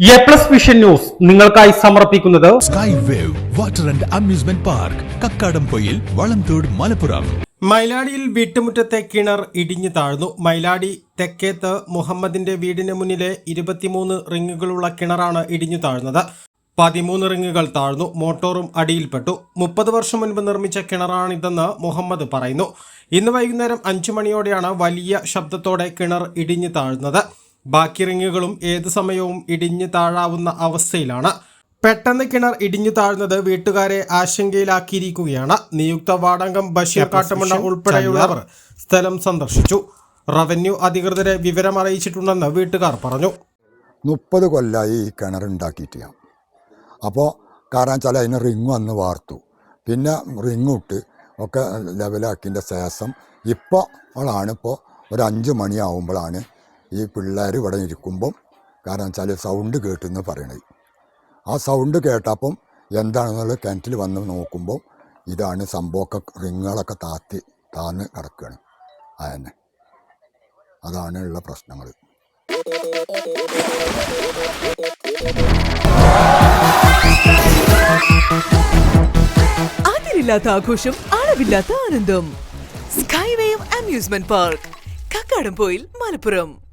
A plus vision news നിങ്ങൾക്കായി സമർപ്പിക്കുന്നത് sky wave water and amusement park Kakkadampoyil Valamthode Malappuram. മൈലാടിയിൽ വീട്ടുമുറ്റത്തെ കിണർ ഇടിഞ്ഞു താഴ്ന്നു. മൈലാടി തെക്കേത്ത് മുഹമ്മദിന്റെ വീടിന് മുന്നിലെ ഇരുപത്തിമൂന്ന് റിങ്ങുകളുള്ള കിണറാണ് ഇടിഞ്ഞു താഴ്ന്നത്. പതിമൂന്ന് റിങ്ങുകൾ താഴ്ന്നു മോട്ടോറും അടിയിൽപ്പെട്ടു. മുപ്പത് വർഷം മുൻപ് നിർമ്മിച്ച കിണറാണിതെന്ന് മുഹമ്മദ് പറയുന്നു. ഇന്ന് വൈകുന്നേരം അഞ്ചു മണിയോടെയാണ് വലിയ ശബ്ദത്തോടെ കിണർ ഇടിഞ്ഞു താഴ്ന്നത്. ബാക്കി റിങ്ങുകളും ഏത് സമയവും ഇടിഞ്ഞു താഴാവുന്ന അവസ്ഥയിലാണ്. പെട്ടെന്ന് കിണർ ഇടിഞ്ഞു താഴ്ന്നത് വീട്ടുകാരെ ആശങ്കയിലാക്കിയിരിക്കുകയാണ്. നിയുക്ത വാടകം ബഷീർ കാട്ടമണ്ണ ഉൾപ്പെടെയുള്ളവർ സ്ഥലം സന്ദർശിച്ചു. റവന്യൂ അധികൃതരെ വിവരം അറിയിച്ചിട്ടുണ്ടെന്ന് വീട്ടുകാർ പറഞ്ഞു. മുപ്പത് കൊല്ലായി ഈ കിണറുണ്ടാക്കിയിട്ട് ഞാൻ. അപ്പോൾ കാരണം വെച്ചാൽ അതിന് റിങ് വന്ന് വാർത്തു. പിന്നെ റിങ് ഇട്ട് ഒക്കെ ലെവലാക്കിന്റെ ശേഷം ഇപ്പോൾ ആണ് ഇപ്പോൾ ഒരു അഞ്ച് മണിയാവുമ്പോഴാണ് ഈ പിള്ളേർ ഇവിടെ ഇരിക്കുമ്പം കാരണം വെച്ചാൽ സൗണ്ട് കേട്ടെന്ന് പറയണത് ആ സൗണ്ട് കേട്ടപ്പം എന്താണെന്നുള്ളത് കിണറ്റിൽ വന്ന് നോക്കുമ്പോൾ ഇതാണ് സംഭവമൊക്കെ റിങ്ങുകളൊക്കെ താത്തി താന്ന് കിടക്കുകയാണ് അതന്നെ. അതാണ് ഉള്ള പ്രശ്നങ്ങൾ അതിരില്ലാത്ത ആഘോഷം അളവില്ലാത്ത ആനന്ദം. Sky wave amusement park Kakkadampoyil Malappuram.